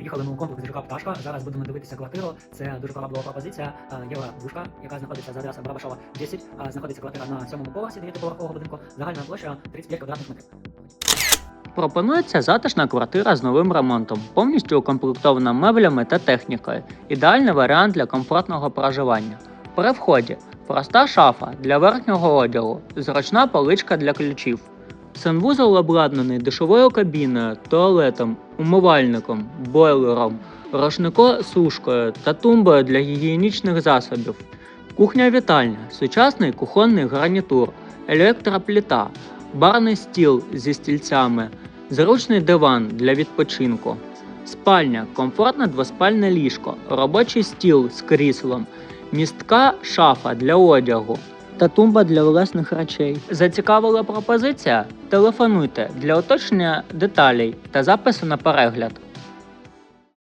Їхали ми у комплекс ЖК Пташка. Зараз будемо дивитися квартиру. Це дуже приваблива пропозиція. Е, Євро яка знаходиться за адресою Барабашова 10. Е, Знаходиться квартира на сьомому поверсі дев'ятиповерхового будинку. Загальна площа 35 квадратних метрів. Пропонується затишна квартира з новим ремонтом, повністю укомплектована меблями та технікою. Ідеальний варіант для комфортного проживання. При вході проста шафа для верхнього одягу, зручна поличка для ключів. Санвузол обладнаний душовою кабіною, туалетом, умивальником, бойлером, рушнико-сушкою та тумбою для гігієнічних засобів. Кухня-вітальня, сучасний кухонний гарнітур, електропліта, барний стіл зі стільцями, зручний диван для відпочинку, спальня, комфортне двоспальне ліжко, робочий стіл з кріслом, містка шафа для одягу та тумба для власних речей. Зацікавила пропозиція? Телефонуйте для уточнення деталей та запису на перегляд.